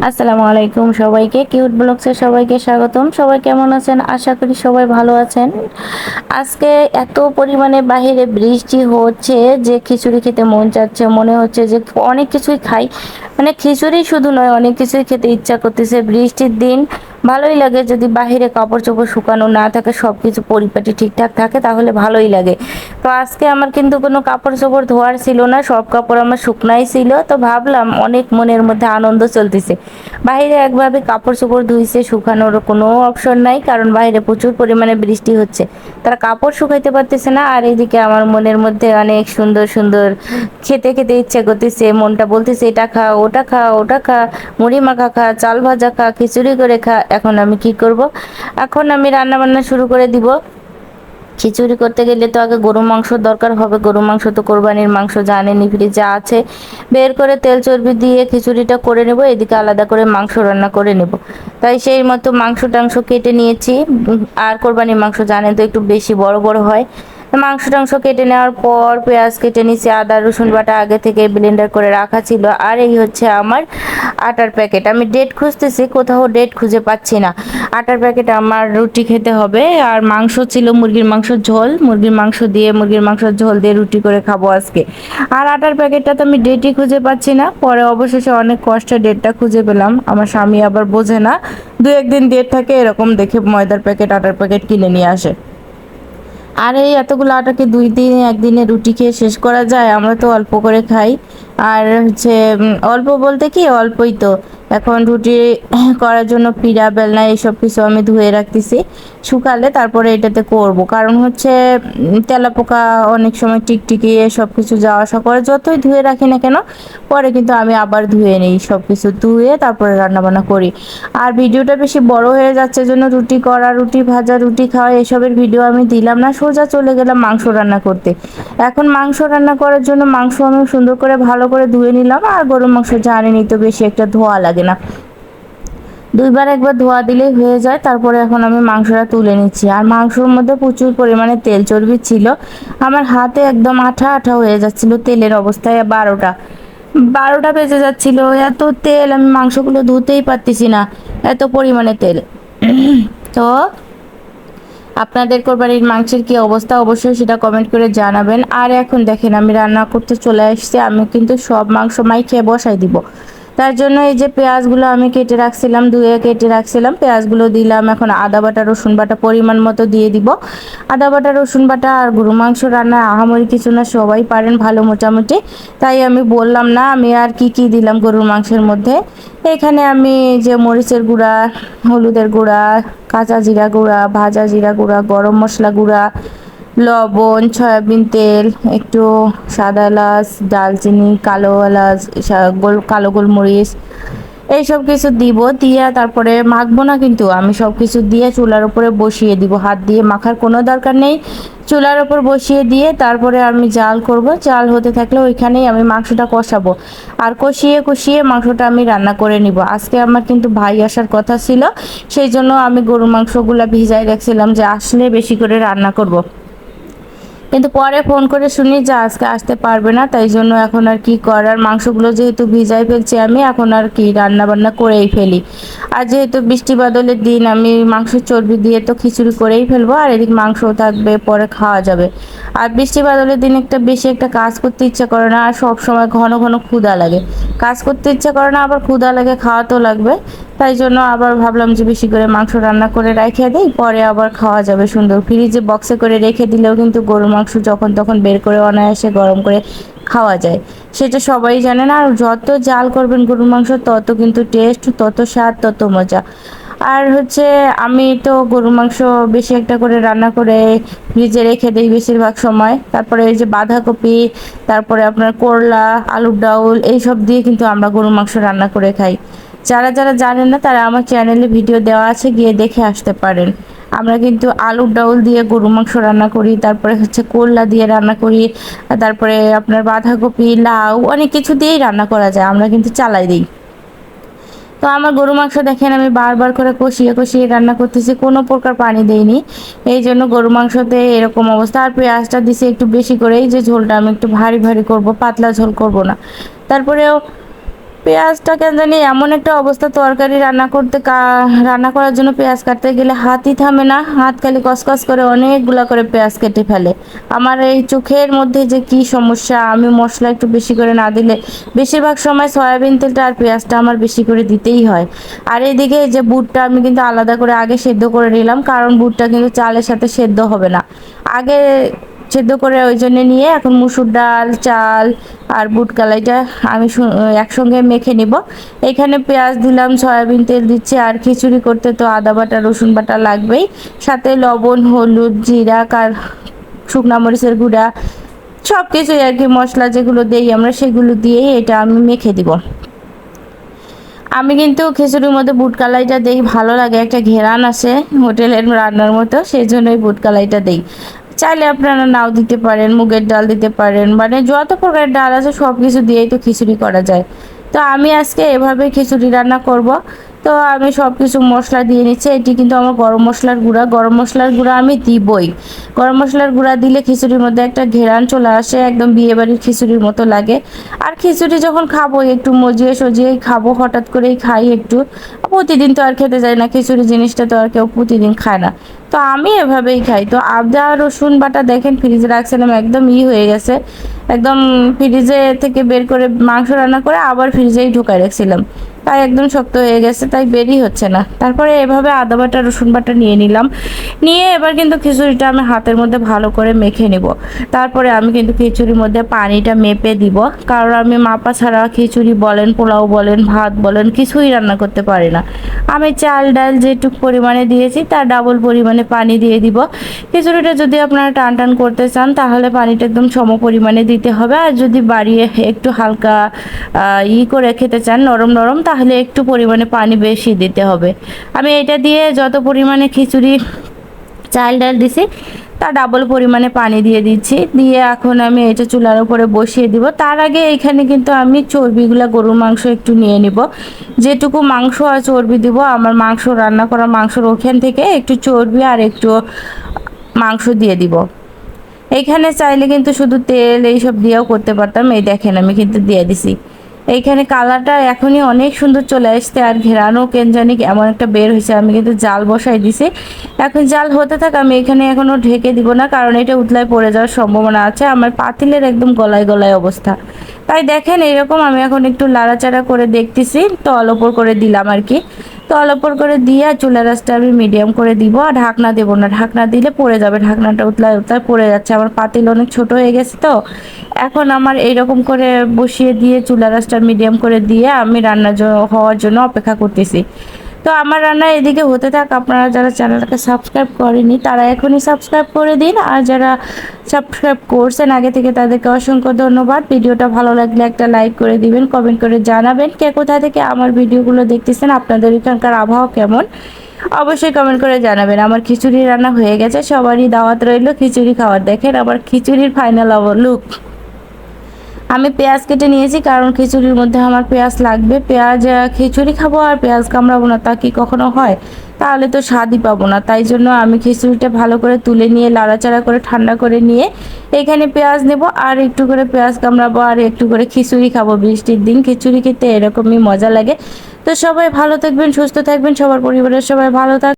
আসসালামু আলাইকুম সবাইকে। কিউট ব্লগসে সবাইকে স্বাগতম। সবাই কেমন আছেন? আশা করি সবাই ভালো আছেন। আজকে এত পরিমাণে বাহিরে বৃষ্টি হচ্ছে যে খিচুড়ি খেতে মন চাচ্ছে, মনে হচ্ছে যে অনেক কিছুই খাই। মানে খিচুড়ি শুধু নয়, অনেক কিছুই খেতে ইচ্ছা করতেছে। বৃষ্টির দিন ভালোই লাগে যদি বাহিরে কাপড় চোপড় শুকানো না থাকে সব কিছু পরিপাটি ঠিকঠাক থাকে, তাহলে ভালোই লাগে। তো আজকে আমার কিন্তু কোনো কাপড় চোপড় ধোয়ার ছিল না, সব কাপড় আমার শুকনাই ছিল। তো ভাবলাম অনেক মনের মধ্যে আনন্দ চলতেছে। বাইরে একভাবে কাপড় চোপড় ধুইছে শুকানোর কোনো অপশন নাই, কারণ বাইরে প্রচুর পরিমাণে বৃষ্টি হচ্ছে। তারা কাপড় শুকাইতে পারতেছে না, আর এদিকে আমার মনের মধ্যে অনেক সুন্দর সুন্দর খেতে খেতে ইচ্ছে করতেছে। মনটা বলতেছে, এটা খা, ওটা খা ওটা খা, মুড়ি মাখা খা, চাল ভাজা খা, খিচুড়ি করে খা। এখন আমি কি করব? এখন আমি রান্না বান্না শুরু করে দিব। খিচুড়ি করতে গেলে তো আগে গরু মাংস দরকার হবে। গরু মাংস তো কোরবানির মাংস জানেনি ফ্রিজে আছে। বের করে তেল চর্বি দিয়ে খিচুড়িটা করে নেব। এদিকে আলাদা করে মাংস রান্না করে নেব। তাই সেই মতো মাংস টাংস কেটে নিয়েছি। আর কোরবানির মাংস জানেন তো একটু বেশি বড় বড় হয়। মাংস টাংস কেটে নেওয়ার পর পেঁয়াজ কেটে নিয়েছি, আদা, রসুন বাটা আগে থেকে ব্লেন্ডার করে রাখা ছিল। আর এই হচ্ছে আমার আটার প্যাকেট আমি ডেট খুঁজতেছি, কোথাও ডেট খুঁজে পাচ্ছি না। আটার প্যাকেট আমার রুটি খেতে হবে, আর মাংস ছিল মুরগির মাংস ঝোল। মুরগির মাংস দিয়ে মুরগির মাংস ঝোল দিয়ে রুটি করে খাব আজকে। আর আটার প্যাকেটটা তো আমি ডেটই খুঁজে পাচ্ছি না। পরে অবশেষে অনেক কষ্টে ডেটটা খুঁজে পেলাম। আমার স্বামী আবার বোঝে না। দু একদিন ডেট থাকে, এরকম দেখে ময়দার প্যাকেট আটার প্যাকেট কিনে নিয়ে আসে। আর এই এতগুলো আটাকে দুই দিন, একদিনে রুটি খেয়ে শেষ করা যায়, আমরা তো অল্প করে খাই। আর হচ্ছে অল্প বলতে কি, অল্পই তো। এখন রুটি করার জন্য পিড়া, বেলনা এইসব কিছু আমি ধুয়ে রাখতেছি, শুকালে তারপরে এটাতে করব। কারণ হচ্ছে তেলাপোকা অনেক সময় টিকটিকি সব কিছু যাওয়া আসা করে, যতই ধুয়ে রাখি না কেন, পরে কিন্তু আমি আবার ধুয়ে নিই সব কিছু ধুয়ে তারপরে রান্নাবান্না করি। আর ভিডিওটা বেশি বড় হয়ে যাচ্ছে জন্য রুটি করা, রুটি ভাজা, রুটি খাওয়া, এসবের ভিডিও আমি দিলাম না, সোজা চলে গেলাম মাংস রান্না করতে। এখন মাংস রান্না করার জন্য মাংস আমি সুন্দর করে ভালো করে ধুয়ে নিলাম আর গরুর মাংস জানেনি তো বেশি একটা ধোয়া লাগে না। দুইবার একবার ধোয়া দিলেই হয়ে যায়, তারপরে এখন আমি মাংসটা তুলে নিচ্ছি। আর মাংসর মধ্যে প্রচুর পরিমাণে তেল চর্বি ছিল। আমার হাতে একদম আঠা আঠা হয়ে যাচ্ছিল তেলের অবস্থায় বারোটা। বারোটা বেজে যাচ্ছিল, এত তেল আমি মাংসগুলো ধুতেই পারতেছি না, এত পরিমাণে তেল। তো আপনাদের কোরবানির মাংসের কি অবস্থা, অবশ্যই সেটা কমেন্ট করে জানাবেন। আর এখন দেখেন, আমি রান্না করতে চলে আসছি আমি কিন্তু সব মাংস মাই খেয়ে বসাই দিব। তার জন্য এই যে পেঁয়াজগুলো আমি কেটে রাখছিলাম ধুয়ে কেটে রাখছিলাম, পেঁয়াজগুলো দিলাম। এখন আদা বাটা, রসুন বাটা পরিমাণ মতো দিয়ে দিব। আদা বাটা, রসুন বাটা আর গরু মাংস রান্না আহামরি কিছু না, সবাই পারেন ভালো মোটামুটি। তাই আমি বললাম না, আমি আর কি কি দিলাম গরুর মাংসের মধ্যে। এখানে আমি যে মরিচের গুঁড়া, হলুদের গুঁড়া, কাঁচা জিরা গুঁড়া, ভাজা জিরা গুঁড়া, গরম মশলা গুঁড়া লবণ, সয়াবিন তেল, একটু সাদা এলাচ ডালচিনি কালো এলাচ গোল, কালো গোলমরিচ, এইসব কিছু দিব, দিয়ে তারপরে মাখবো না কিন্তু আমি সব কিছু দিয়ে চুলার উপরে বসিয়ে দিব। হাত দিয়ে মাখার কোনো দরকার নেই। চুলার উপর বসিয়ে দিয়ে তারপরে আমি জাল করব। জাল হতে থাকলে ওইখানেই আমি মাংসটা কষাবো। আর কষিয়ে কষিয়ে মাংসটা আমি রান্না করে নিব। আজকে আমার কিন্তু ভাই আসার কথা ছিল, সেই জন্য আমি গরু মাংসগুলো ভিজাই রাখছিলাম যে আসলে বেশি করে রান্না করব। কিন্তু পরে ফোন করে শুনি যে আজকে আসতে পারবে না, তাই জন্য এখন আর কি করার? মাংসগুলো যেহেতু ভিজাই ফেলছি আমি, এখন আর কি রান্না বান্না করেই ফেলি। আর যেহেতু বৃষ্টি বাদলের দিন, আমি মাংস চর্বি দিয়ে তো খিচুড়ি করেই ফেলব, আর এদিক মাংস থাকবে, পরে খাওয়া যাবে। আর বৃষ্টি বাদলের দিন একটা বেশি একটা কাজ করতে ইচ্ছা করে না, আর সব সময় ঘন ঘন ক্ষুধা লাগে। কাজ করতে ইচ্ছা করে না, আবার ক্ষুধা লাগে, খাওয়াতেও লাগবে। তাই জন্য আবার ভাবলাম যে বেশি করে মাংস রান্না করে রেখে দিই, পরে আবার খাওয়া যাবে সুন্দর। ফ্রিজে বক্সে করে রেখে দিলেও কিন্তু গরুর মাংস যখন তখন বের করে অনায়াসে গরম করে খাওয়া যায়। সেটা সবাই জানে না, আর যত জাল করবেন গরুর মাংস, তত কিন্তু টেস্ট তত স্বাদ, তত মজা। আর হচ্ছে আমি তো গরুর মাংস বেশি একটা করে রান্না করে ফ্রিজে রেখে দিই বেশিরভাগ সময়। তারপরে এই যে বাঁধাকপি, তারপরে আপনার করলা, আলুর ডাউল, এইসব দিয়ে কিন্তু আমরা গরুর মাংস রান্না করে খাই। যারা যারা জানেন না তারা আমার চ্যানেলে ভিডিও দেওয়া আছে, গিয়ে দেখে আসতে পারেন। আমরা কিন্তু আলুর ডাউল দিয়ে গরু মাংস রান্না করি, তারপরে হচ্ছে করলা দিয়ে রান্না করি, তারপরে আপনার বাঁধাকপি, লাউ, অনেক কিছু দিয়েই রান্না করা যায়, আমরা কিন্তু চালাই দিই। তো আমার গরু মাংস দেখেন আমি বারবার করে কষিয়ে কষিয়ে রান্না করতেছি, কোনো প্রকার পানি দেইনি। এই জন্য গরু মাংসতে এরকম অবস্থা, আর পেঁয়াজটা দিছি একটু বেশি করেই, যে ঝোলটা আমি একটু ভারী ভারী করব, পাতলা ঝোল করব না। তারপরেও পেঁয়াজটা কেন জানি এমন একটা অবস্থা, তরকারি রান্না করতে রান্না করার জন্য পেঁয়াজ কাটতে গেলে হাতই থামে না, হাত খালি কসকস করে অনেকগুলা করে পেঁয়াজ কেটে ফেলে। আমার এই চোখের মধ্যে যে কি সমস্যা, আমি মশলা একটু বেশি করে না দিলে বেশিরভাগ সময় সয়াবিন তেলটা আর পেঁয়াজটা আমার বেশি করে দিতেই হয়। আর এদিকে যে বুটটা আমি কিন্তু আলাদা করে আগে সেদ্ধ করে নিলাম, কারণ বুটটা কিন্তু চালের সাথে সেদ্ধ হবে না। আগে সেদ্ধ করে ওই জন্য নিয়ে এখন মুসুর ডাল, চাল আর বুট কালাইটা আমি একসঙ্গে মেখে নিব। এখানে পেঁয়াজ দিলাম, সয়াবিন তেল দিচ্ছি, আর খিচুড়ি করতে তো আদা বাটা, রসুন বাটা লাগবেই। সাথে লবণ, হলুদ, জিরা, কার, শুকনা মরিচের গুঁড়া সব কিছুই আর কি মশলা যেগুলো দেই আমরা সেগুলো দিয়েই এটা আমি মেখে দিব। আমি কিন্তু খিচুড়ির মধ্যে বুট কালাইটা দেই, ভালো লাগে, একটা ঘেরান আসে হোটেলের রান্নার মতো, সেই জন্যই বুট কালাইটা দেই। চাইলে আপনারা নাও দিতে পারেন, মুগের ডাল দিতে পারেন মানে যত প্রকারের ডাল আছে সব কিছু দিয়েই তো খিচুড়ি করা যায়। তো আমি আজকে এভাবে খিচুড়ি রান্না করব। তো আমি সব কিছু মশলা দিয়ে নিচ্ছি। এটি কিন্তু আমার গরম মশলার গুঁড়া। গরম মশলার গুঁড়া আমি দিবই। গরম মশলার গুঁড়া দিলে খিচুড়ির মধ্যে একটা ঘেরান চলে আসে, একদম বিয়ে বাড়ির খিচুড়ির মতো লাগে। আর খিচুড়ি যখন খাব, একটু মজিয়ে সজিয়ে খাব, হঠাৎ করেই খাই একটু। প্রতিদিন তো আর খেতে যায় না, খিচুড়ি জিনিসটা তো আর কেউ প্রতিদিন খায় না। তো আমি এভাবেই খাই। তো আদা, রসুন বাটা দেখেন, ফ্রিজে রাখছিলাম, একদম ই হয়ে গেছে। একদম ফ্রিজে থেকে বের করে মাংস রান্না করে আবার ফ্রিজেই ঢুকাই রাখছিলাম। তাই একদম শক্ত হয়ে গেছে, তাই বেরই হচ্ছে না। তারপরে এভাবে আদা বাটা, রসুন বাটা নিয়ে নিলাম। নিয়ে এবার কিন্তু খিচুড়িটা আমি হাতের মধ্যে ভালো করে মেখে নিব। তারপরে আমি কিন্তু খিচুড়ির মধ্যে পানিটা মেপে দিব। কারণ আমি মাপা ছাড়া খিচুড়ি বলেন, পোলাও বলেন, ভাত বলেন, কিছুই রান্না করতে পারি না। আমি চাল, ডাল যেটুক পরিমাণে দিয়েছি, তার ডাবল পরিমাণে পানি দিয়ে দিব। খিচুড়িটা যদি আপনারা টান টান করতে চান, তাহলে পানিটা একদম সম পরিমাণে দিতে হবে। আর যদি বাড়িয়ে একটু হালকা ই করে খেতে চান, নরম নরম তাহলে একটু পরিমাণে পানি বেশি দিতে হবে। আমি এটা দিয়ে যত পরিমাণে খিচুড়ি, চাল, ডাল দিছি, তা ডাবল পরিমাণে পানি দিয়ে দিচ্ছি। দিয়ে এখন আমি এটা চুলার উপরে বসিয়ে দিব। তার আগে এখানে কিন্তু আমি চর্বিগুলো গরুর মাংস একটু নিয়ে নিব। যেটুকু মাংস আর চর্বি দিব, আমার মাংস, রান্না করা মাংসর ওখান থেকে একটু চর্বি আর একটু মাংস দিয়ে দিব। এইখানে চাইলে কিন্তু শুধু তেল এইসব দিয়েও করতে পারতাম। এই দেখেন আমি কিন্তু দিয়ে দিছি। এইখানে কালারটা এখনই অনেক সুন্দর চলে আসছে আর ঘেরানো কেন জানি এমন একটা বের হয়েছে। আমি কিন্তু জাল বসাই দিছি। এখন জাল হতে থাক, আমি এখানে এখনও ঢেকে দিব না, কারণ এটা উতলায় পড়ে যাওয়ার সম্ভাবনা আছে। আমার পাতিলের একদম গলায় গলায় অবস্থা। তাই দেখেন, এরকম আমি এখন একটু লাড়াচাড়া করে দেখতেছি, তল ওপর করে দিলাম আর কি। তল অল্প করে দিয়ে আর চুলা রাসটা আমি মিডিয়াম করে দিব আর ঢাকনা দেবো না। ঢাকনা দিলে পড়ে যাবে, ঢাকনাটা উতলায় উতলায় পড়ে যাচ্ছে। আমার পাতিল অনেক ছোট হয়ে গেছে তো। এখন আমার এইরকম করে বসিয়ে দিয়ে চুলা রাসটা মিডিয়াম করে দিয়ে আমি রান্না হওয়ার জন্য অপেক্ষা করতেছি। তো আমার রান্না এদিকে হতে থাক। আপনারা যারা চ্যানেলটাকে সাবস্ক্রাইব করেনি, তারা এখনই সাবস্ক্রাইব করে দিন। আর যারা সাবস্ক্রাইব করছেন আগে থেকে, তাদেরকে অসংখ্য ধন্যবাদ। ভিডিওটা ভালো লাগলে একটা লাইক করে দিবেন কমেন্ট করে জানাবেন কে কোথা থেকে আমার ভিডিওগুলো দেখতেছেন, আপনাদের এখানকার আবহাওয়া কেমন? অবশ্যই কমেন্ট করে জানাবেন। আমার খিচুড়ি রান্না হয়ে গেছে, সবারই দাওয়াত রইল, খিচুড়ি খাওয়ার। দেখেন আবার খিচুড়ির ফাইনাল লুক আমি পেঁয়াজ কেটে নিয়েছি, কারণ খিচুড়ির মধ্যে আমার পেঁয়াজ লাগবে। পেঁয়াজ খিচুড়ি খাব আর পেঁয়াজ কামড়াবো না, তা কি কখনো হয়? তাহলে তো স্বাদই পাবো না, তাই জন্য আমি খিচুড়িটা ভালো করে তুলে নিয়ে লাড়াচাড়া করে, ঠান্ডা করে নিয়ে এখানে পেঁয়াজ নেব আর একটু করে পেঁয়াজ কামড়াবো আর একটু করে খিচুড়ি খাব। বৃষ্টির দিন খিচুড়ি খেতে এরকমই মজা লাগে। তো সবাই ভালো থাকবেন, সুস্থ থাকবেন, সবার পরিবারের সবাই ভালো থাক